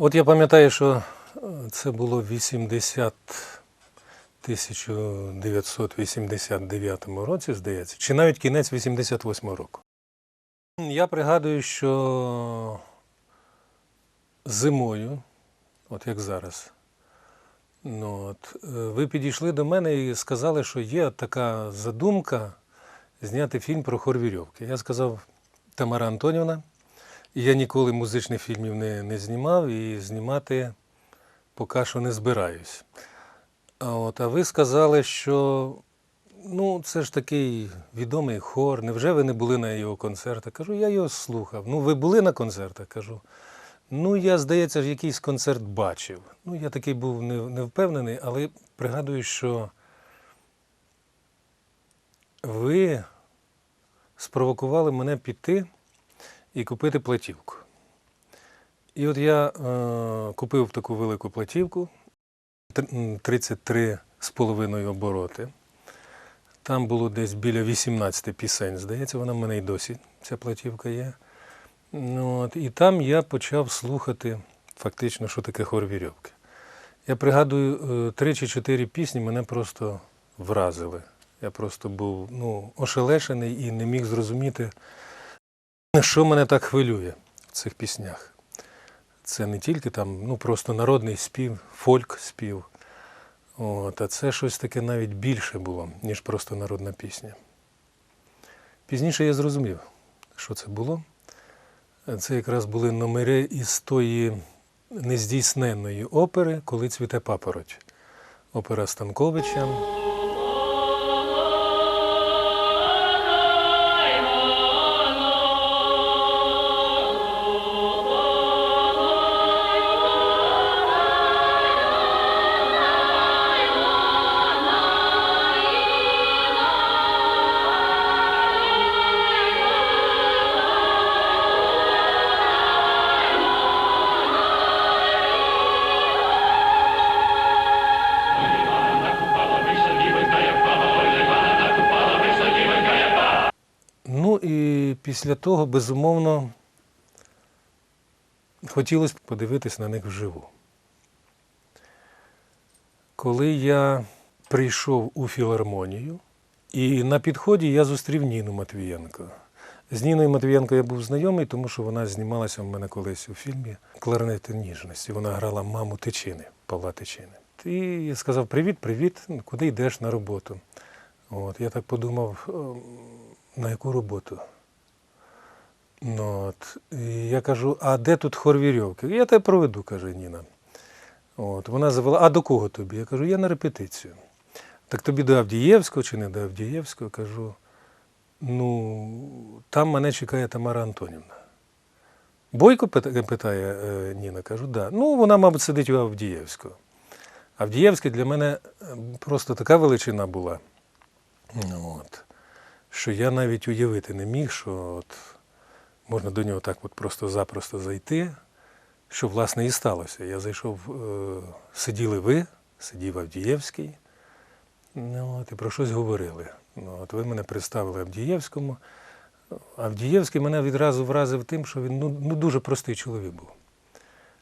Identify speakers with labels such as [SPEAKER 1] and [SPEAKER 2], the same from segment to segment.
[SPEAKER 1] От я пам'ятаю, що е, це було 80 1989 році, здається, чи навіть кінець 88 року. Я пригадую, що зимою, от як зараз, ну, от, е, ви підійшли до мене і сказали, що є така задумка зняти фільм про хор вірьовки. Я сказав, Тамара Антонівна, я ніколи музичних фільмів не, не знімав і знімати поки що не збираюсь. А, от, а ви сказали, що ну, це ж такий відомий хор. Невже ви не були на його концертах? Кажу, я його слухав. Ну, ви були на концертах? Кажу. Ну, я, здається, якийсь концерт бачив. Ну, я такий був не, не впевнений, але пригадую, що ви спровокували мене піти і купити платівку. І от я е, купив таку велику платівку, тр- м, 33 з половиною обороти. Там було десь біля 18 пісень, здається, вона в мене й досі, ця платівка є. Ну, от, і там я почав слухати фактично, що таке хор вірьовки. Я пригадую, е, три чи чотири пісні мене просто вразили. Я просто був ну, ошелешений і не міг зрозуміти, що мене так хвилює в цих піснях. Це не тільки там, ну просто народний спів, фольк спів. От, а це щось таке навіть більше було, ніж просто народна пісня. Пізніше я зрозумів, що це було. Це якраз були номери із тої нездійсненної опери, коли цвіте папороть. Опера Станковича. Після того, безумовно, хотілося б подивитись на них вживу. Коли я прийшов у філармонію, і на підході я зустрів Ніну Матвієнко. З Ніною Матвієнко я був знайомий, тому що вона знімалася в мене колись у фільмі Кларнети ніжності. Вона грала маму Тичини, Павла Тичини. І сказав: Привіт, привіт, Ну, куди йдеш на роботу? От, я так подумав, ем, на яку роботу? Ну, от. Я кажу, а де тут хор вірьовки? Я тебе проведу, каже Ніна. От. Вона завела, а до кого тобі? Я кажу, я на репетицію. Так тобі до Авдієвського чи не до Авдієвського? Кажу, ну, там мене чекає Тамара Антонівна. Бойко питає е, Ніна, кажу, да. Ну, вона, мабуть, сидить у Авдієвського. Авдієвський для мене е, просто така величина була. Ну, От що я навіть уявити не міг, що от можна до нього так от просто-запросто зайти, що власне і сталося. Я зайшов, е, сиділи ви, сидів Авдієвський, ну, от, і про щось говорили. Ну, от ви мене представили Авдієвському. Авдієвський мене відразу вразив тим, що він ну, ну, дуже простий чоловік був.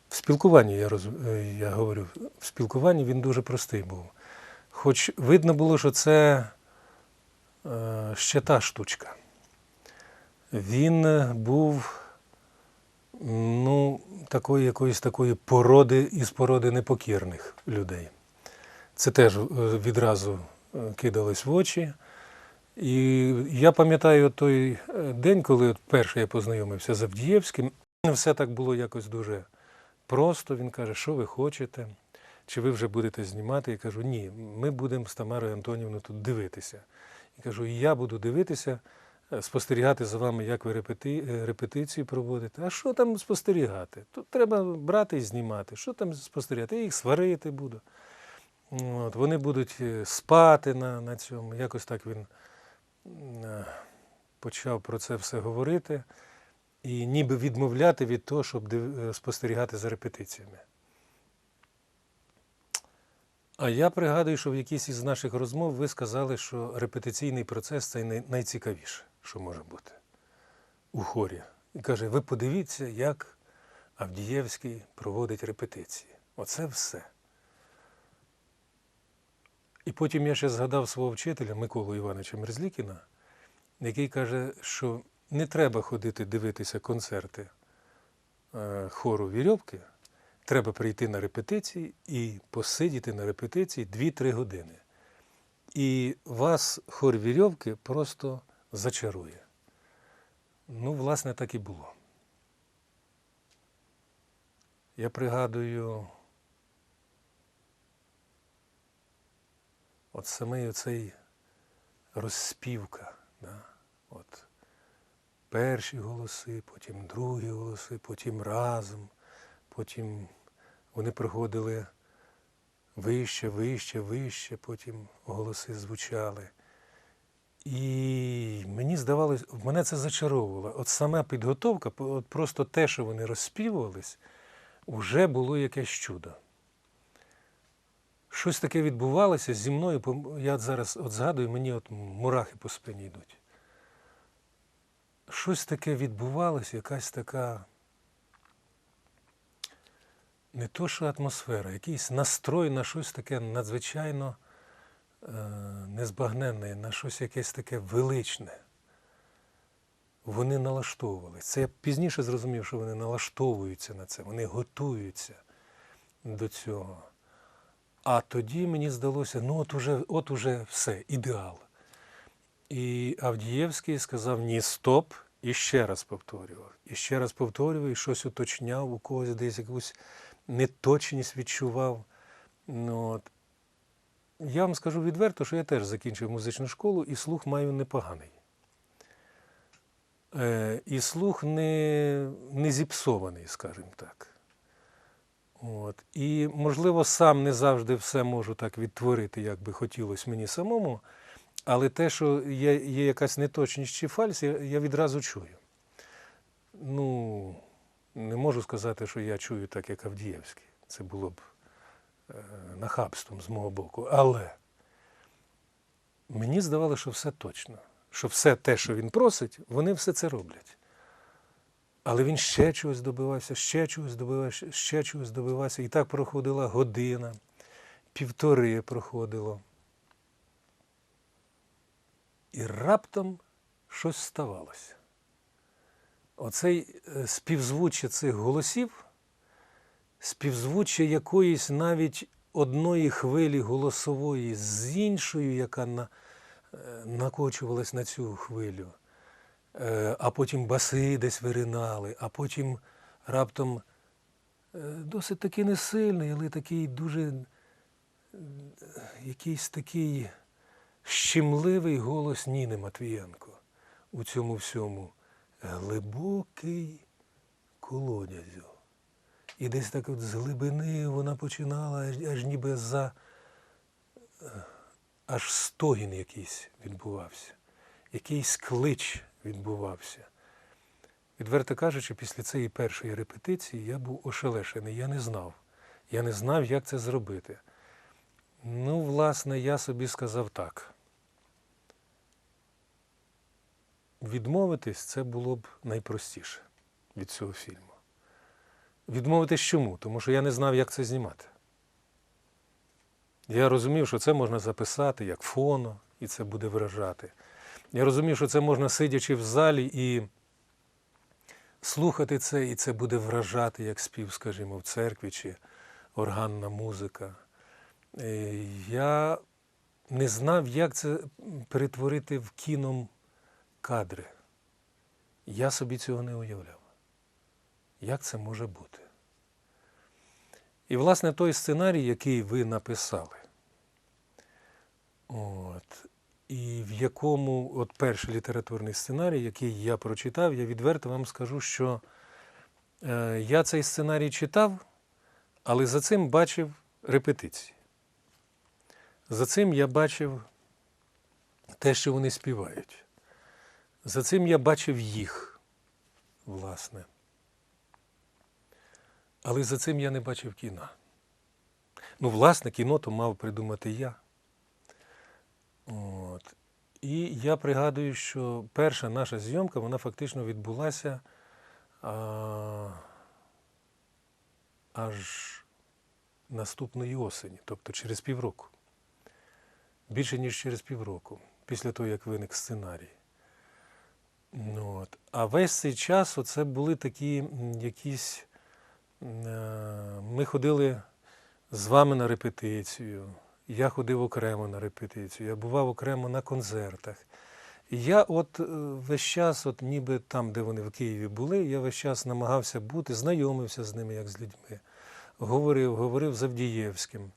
[SPEAKER 1] В спілкуванні, я, роз, е, я говорю, в спілкуванні він дуже простий був. Хоч видно було, що це е, ще та штучка. Він е, був ну, такої якоїсь такої породи із породи непокірних людей. Це теж е, відразу е, кидалось в очі. І я пам'ятаю той день, коли от перше я познайомився з Авдієвським, все так було якось дуже просто. Він каже, що ви хочете, чи ви вже будете знімати? Я кажу, ні, ми будемо з Тамарою Антонівною тут дивитися. І кажу, я буду дивитися, спостерігати за вами, як ви репети... е, репетиції проводите. А що там спостерігати? Тут треба брати і знімати. Що там спостерігати? Я їх сварити буду. От, вони будуть е, спати на, на цьому. Якось так він е, почав про це все говорити і ніби відмовляти від того, щоб е, спостерігати за репетиціями. А я пригадую, що в якійсь із наших розмов ви сказали, що репетиційний процес це най- найцікавіше, що може бути у хорі. І каже, ви подивіться, як Авдієвський проводить репетиції. Оце все. І потім я ще згадав свого вчителя Миколу Івановича Мерзлікіна, який каже, що не треба ходити дивитися концерти е, хору Вірьовки, треба прийти на репетиції і посидіти на репетиції 2-3 години. І вас хор Вірьовки просто зачарує. Ну, власне, так і було. Я пригадую от саме цей розспівка. Да? От перші голоси, потім другі голоси, потім разом, потім вони приходили вище, вище, вище, потім голоси звучали. І мені здавалось, мене це зачаровувало. От сама підготовка, от просто те, що вони розспівувались, вже було якесь чудо. Щось таке відбувалося зі мною. Я зараз от згадую, мені от мурахи по спині йдуть. Щось таке відбувалося, якась така не то, що атмосфера, якийсь настрой на щось таке надзвичайно незбагненне, на щось якесь таке величне. Вони налаштовувалися. Це я пізніше зрозумів, що вони налаштовуються на це, вони готуються до цього. А тоді мені здалося, ну от уже, от уже все, ідеал. І Авдієвський сказав ні, стоп, і ще раз повторював. І ще раз повторював, і щось уточняв, у когось десь якусь неточність відчував. Ну, от. Я вам скажу відверто, що я теж закінчив музичну школу і слух маю непоганий. Е, і слух не, не зіпсований, скажімо так. От. І, можливо, сам не завжди все можу так відтворити, як би хотілося мені самому, але те, що є, є якась неточність чи фальс, я, я відразу чую. Ну, не можу сказати, що я чую так, як Авдієвський. Це було б нахабством з мого боку. Але мені здавалося, що все точно. Що все те, що він просить, вони все це роблять. Але він ще чогось добивався, ще чогось добивався, ще чогось добивався. І так проходила година, півтори проходило. І раптом щось ставалося. Оцей е, співзвуччя цих голосів, співзвуччя якоїсь навіть одної хвилі голосової з іншою, яка на, е, накочувалась на цю хвилю. Е, а потім баси десь виринали, а потім раптом е, досить таки не сильний, але такий дуже якийсь такий щемливий голос Ніни Матвієнко у цьому всьому. Глибокий колодязю. І десь так от з глибини вона починала, аж, аж ніби за е, аж стогін якийсь відбувався, якийсь клич відбувався. Відверто кажучи, після цієї першої репетиції я був ошелешений, я не знав. Я не знав, як це зробити. Ну, власне, я собі сказав так. Відмовитись це було б найпростіше від цього фільму. Відмовитись чому? Тому що я не знав, як це знімати. Я розумів, що це можна записати як фоно, і це буде вражати. Я розумів, що це можна сидячи в залі і слухати це, і це буде вражати, як спів, скажімо, в церкві чи органна музика. Е, Я не знав, як це перетворити в кіном кадри. Я собі цього не уявляв. Як це може бути? І, власне, той сценарій, який ви написали, от, і в якому от перший літературний сценарій, який я прочитав, я відверто вам скажу, що е, я цей сценарій читав, але за цим бачив репетиції. За цим я бачив те, що вони співають. За цим я бачив їх, власне. Але за цим я не бачив кіна. Ну, власне, кіно то мав придумати я. От. І я пригадую, що перша наша зйомка, вона фактично відбулася а, аж наступної осені, тобто через півроку. Більше ніж через півроку, після того, як виник сценарій. От. А весь цей час оце були такі якісь. Е, Ми ходили з вами на репетицію. Я ходив окремо на репетицію, я бував окремо на концертах. І я от е, весь час, от ніби там, де вони в Києві були, я весь час намагався бути, знайомився з ними, як з людьми. Говорив, говорив з Авдієвським.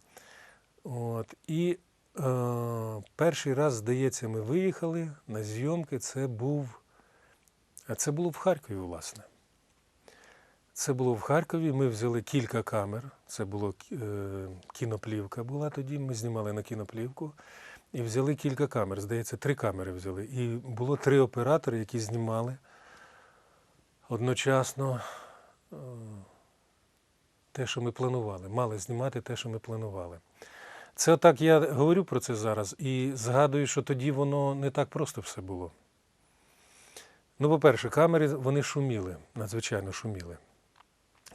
[SPEAKER 1] От. І е, перший раз, здається, ми виїхали на зйомки. Це був. Це було в Харкові, власне. Це було в Харкові. Ми взяли кілька камер. Це було е, кіноплівка була тоді. Ми знімали на кіноплівку. І взяли кілька камер. Здається, три камери взяли. І було три оператори, які знімали одночасно е, те, що ми планували. Мали знімати те, що ми планували. Це отак я говорю про це зараз і згадую, що тоді воно не так просто все було. Ну, по-перше, камери вони шуміли, надзвичайно шуміли.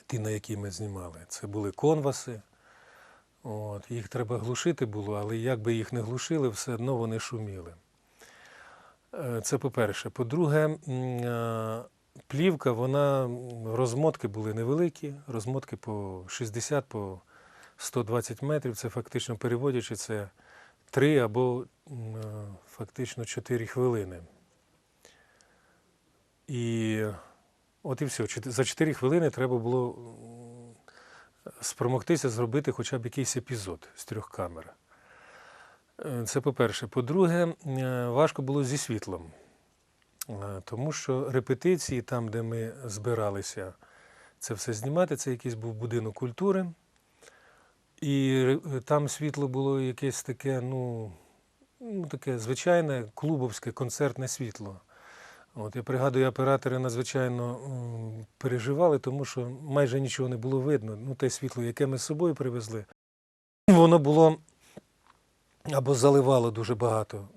[SPEAKER 1] Ті, на які ми знімали. Це були конваси. От, їх треба глушити було, але як би їх не глушили, все одно вони шуміли. Е, Це по-перше. По-друге, е, плівка, вона, розмотки були невеликі, розмотки по 60, по 120 метрів. Це фактично переводячи, це 3 або е, фактично 4 хвилини. І от і все. За 4 хвилини треба було спромогтися зробити хоча б якийсь епізод з трьох камер. Е, Це по-перше. По-друге, е, важко було зі світлом, Е, тому що репетиції, там, де ми збиралися це все знімати, це якийсь був будинок культури. І там світло було якесь таке, ну, ну таке звичайне клубовське концертне світло. От, я пригадую, оператори надзвичайно переживали, тому що майже нічого не було видно. Ну, те світло, яке ми з собою привезли, воно було або заливало дуже багато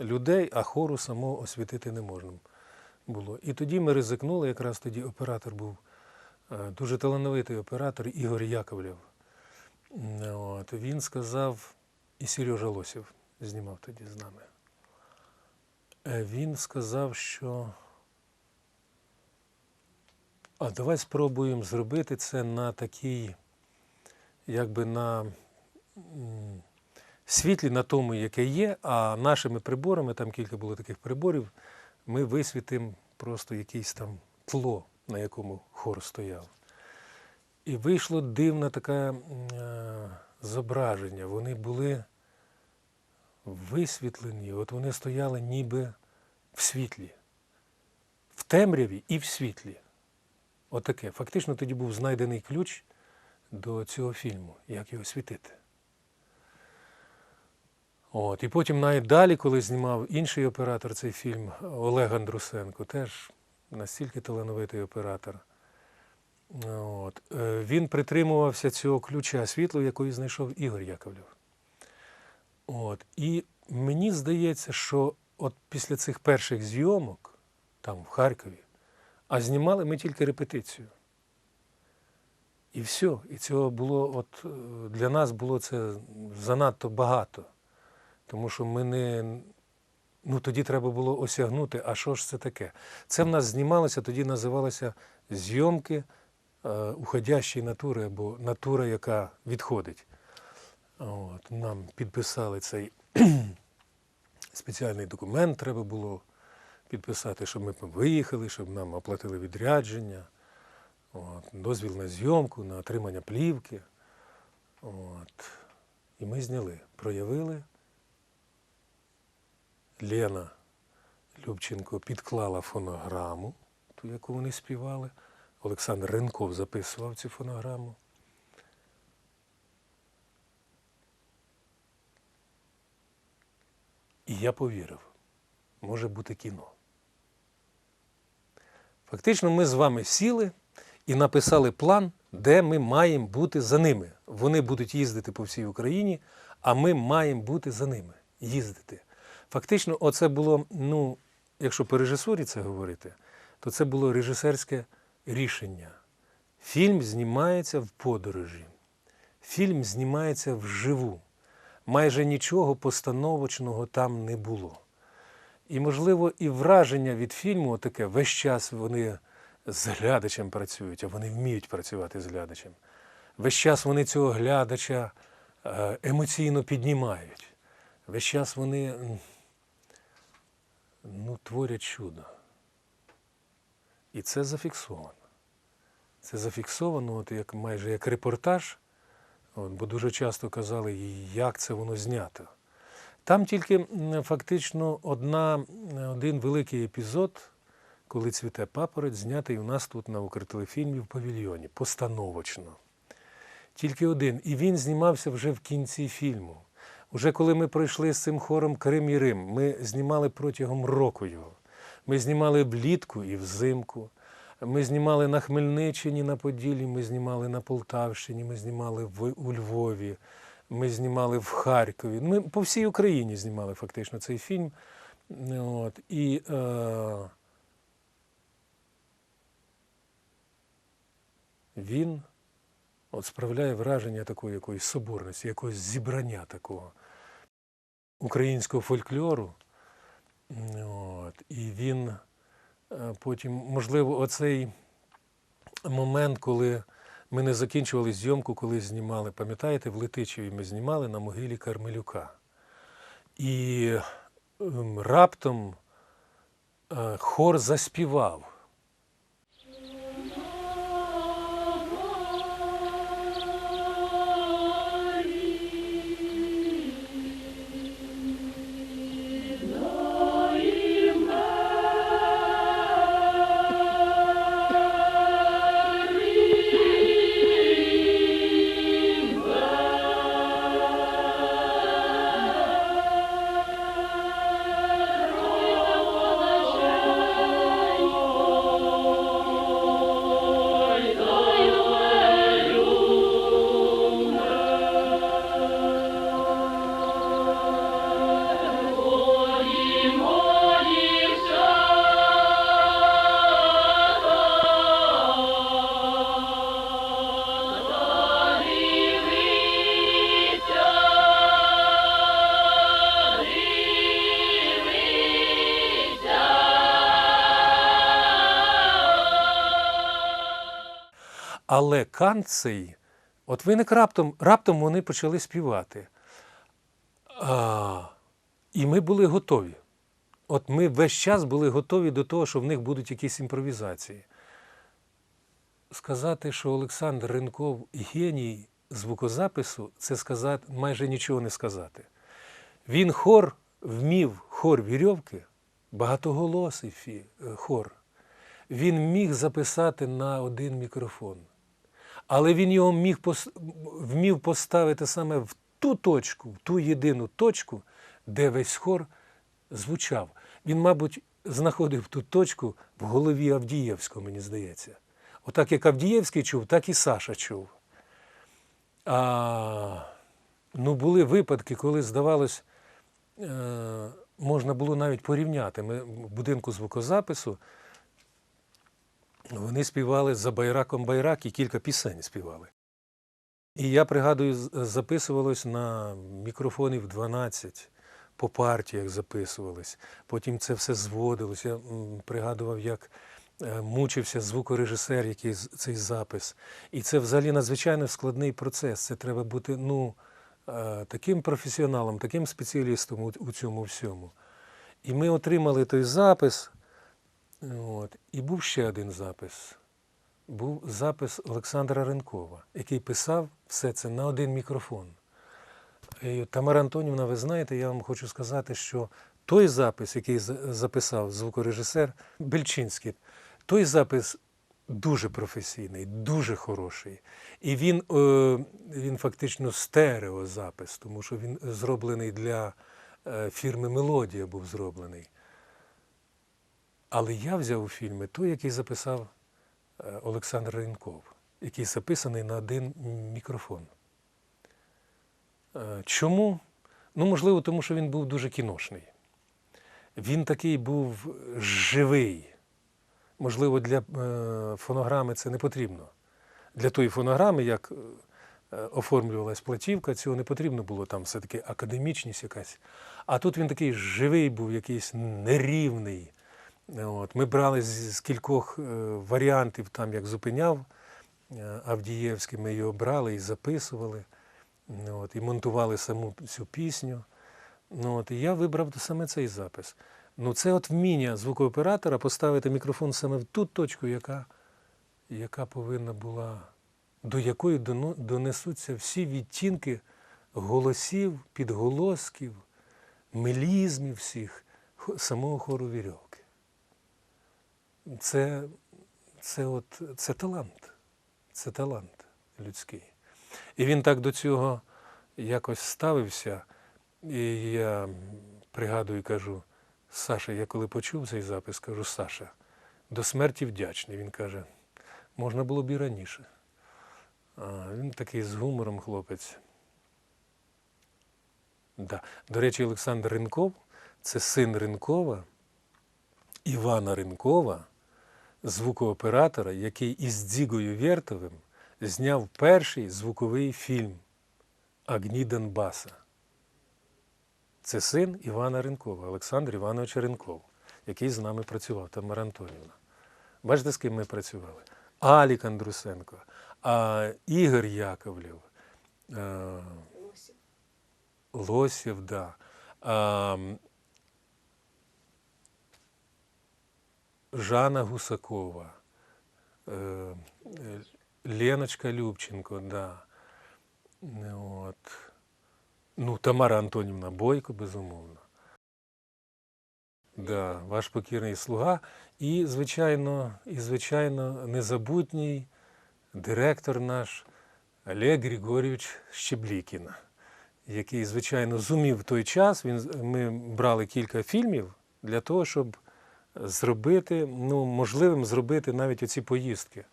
[SPEAKER 1] людей, а хору самого освітити не можна було. І тоді ми ризикнули, якраз тоді оператор був е, дуже талановитий оператор Ігор Яковлєв. От, він сказав, і Сережа Лосів знімав тоді з нами. Е, Він сказав, що а давай спробуємо зробити це на такій, якби на світлі, на тому, яке є, а нашими приборами, там кілька було таких приборів, ми висвітимо просто якийсь там тло, на якому хор стояв. І вийшло дивне таке зображення. Вони були висвітлені, от вони стояли ніби в світлі, в темряві і в світлі. Отаке. Фактично тоді був знайдений ключ до цього фільму, як його світити. От. І потім навіть далі, коли знімав інший оператор цей фільм, Олег Андрусенко, теж настільки талановитий оператор. От. е, Він притримувався цього ключа світлу, який знайшов Ігор Яковлєв. От. І мені здається, що от після цих перших зйомок, там в Харкові, а знімали ми тільки репетицію. І все. І цього було, от е, для нас було це занадто багато. Тому що ми не. Ну тоді треба було осягнути, а що ж це таке? Це в нас знімалося, тоді називалося зйомки е, уходящої натури або натура, яка відходить. От, нам підписали цей спеціальний документ, треба було підписати, щоб ми виїхали, щоб нам оплатили відрядження, от, дозвіл на зйомку, на отримання плівки. От. І ми зняли, проявили. Лена Любченко підклала фонограму, ту, яку вони співали. Олександр Ренков записував цю фонограму. І я повірив, може бути кіно. Фактично, ми з вами сіли і написали план, де ми маємо бути за ними. Вони будуть їздити по всій Україні, а ми маємо бути за ними, їздити. Фактично, оце було, ну, якщо по режисурі це говорити, то це було режисерське рішення. Фільм знімається в подорожі. Фільм знімається вживу. Майже нічого постановочного там не було. І, можливо, і враження від фільму таке, весь час вони з глядачем працюють, а вони вміють працювати з глядачем. Весь час вони цього глядача е, емоційно піднімають. Весь час вони ну, творять чудо. І це зафіксовано. Це зафіксовано, от як, майже як репортаж, бо дуже часто казали, як це воно знято. Там тільки фактично одна, один великий епізод, коли цвіте папорець, знятий у нас тут на Укртелефільмі в павільйоні, постановочно. Тільки один. І він знімався вже в кінці фільму. Уже коли ми пройшли з цим хором Крим і Рим, ми знімали протягом року його. Ми знімали влітку і взимку. Ми знімали на Хмельниччині, на Поділлі, ми знімали на Полтавщині, ми знімали в, у Львові, ми знімали в Харкові. Ми по всій Україні знімали фактично цей фільм. От. І е, він от справляє враження такої якоїсь соборності, якогось зібрання такого українського фольклору. От. І він потім, можливо, оцей момент, коли ми не закінчували зйомку, коли знімали, пам'ятаєте, в Летичеві ми знімали на могилі Кармелюка. І ем, раптом е, хор заспівав. Але Кант цей, от виник раптом, раптом вони почали співати. А, і ми були готові. От ми весь час були готові до того, що в них будуть якісь імпровізації. Сказати, що Олександр Ренков геній звукозапису, це сказати майже нічого не сказати. Він хор вмів, хор вірьовки, багатоголосий е, хор. Він міг записати на один мікрофон. Але він його міг вмів поставити саме в ту точку, в ту єдину точку, де весь хор звучав. Він, мабуть, знаходив ту точку в голові Авдієвського, мені здається. Отак як Авдієвський чув, так і Саша чув. А, ну, були випадки, коли, здавалось, е, можна було навіть порівняти. Ми в будинку звукозапису вони співали за байраком байрак і кілька пісень співали. І я пригадую, записувалось на мікрофонів 12, по партіях записувались. Потім це все зводилось. Я пригадував, як е, мучився звукорежисер, який цей запис. І це взагалі надзвичайно складний процес. Це треба бути ну, е, таким професіоналом, таким спеціалістом у цьому всьому. І ми отримали той запис. От. І був ще один запис. Був запис Олександра Ренкова, який писав все це на один мікрофон. І Тамара Антонівна, ви знаєте, я вам хочу сказати, що той запис, який записав звукорежисер Бельчинський, той запис дуже професійний, дуже хороший. І він, е, він фактично стереозапис, тому що він зроблений для е, фірми Мелодія був зроблений. Але я взяв у фільми той, який записав е, Олександр Ренков, який записаний на один мікрофон. Е, Чому? Ну, можливо, тому що він був дуже кіношний. Він такий був живий. Можливо, для е, фонограми це не потрібно. для тої фонограми, як оформлювалась платівка, цього не потрібно було там все-таки академічність якась. А тут він такий живий був, якийсь нерівний. От. Ми брали з, з кількох е, варіантів, там як зупиняв е, Авдієвський, ми його брали і записували, от, і монтували саму цю пісню. Ну, от, і я вибрав саме цей запис. Ну, це от вміння звукооператора поставити мікрофон саме в ту точку, яка, яка повинна була, до якої донесуться всі відтінки голосів, підголосків, мелізмів всіх самого хору вірьовки. Це, це, от, це талант. Це талант людський. І він так до цього якось ставився. І я пригадую кажу, Саша, я коли почув цей запис, кажу, Саша, до смерті вдячний. Він каже, можна було б і раніше. А, він такий з гумором хлопець. Да. До речі, Олександр Ринков це син Ринкова, Івана Ринкова, звукооператора, який із Дзігою Вєртовим зняв перший звуковий фільм Агні Донбаса. Це син Івана Ринкова, Олександр Іванович Ринков, який з нами працював, Тамара Антонівна. Бачите, з ким ми працювали? Алік Андрусенко, а, Ігор Яковлєв, а, Лосів, да. Жанна Гусакова, е, е, Леночка Любченко, да. От. Ну, Тамара Антонівна Бойко, безумовно. Да, ваш покірний слуга. І, звичайно, і, звичайно, незабутній директор наш Олег Григорійович Щеблікін, який, звичайно, зумів в той час. Він, ми брали кілька фільмів для того, щоб зробити, ну, можливим зробити навіть оці поїздки.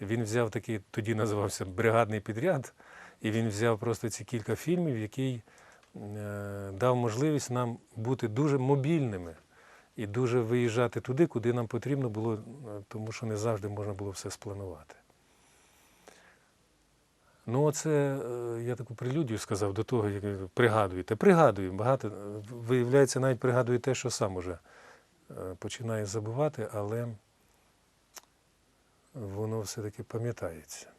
[SPEAKER 1] Він взяв такий, тоді називався бригадний підряд, і він взяв просто ці кілька фільмів, який е, дав можливість нам бути дуже мобільними і дуже виїжджати туди, куди нам потрібно було, е, тому що не завжди можна було все спланувати. Ну, оце е, я таку прелюдію сказав до того, як пригадуєте. Пригадую, багато, е, виявляється, навіть пригадую те, що сам уже е, починаю забувати, але воно все-таки пам'ятається.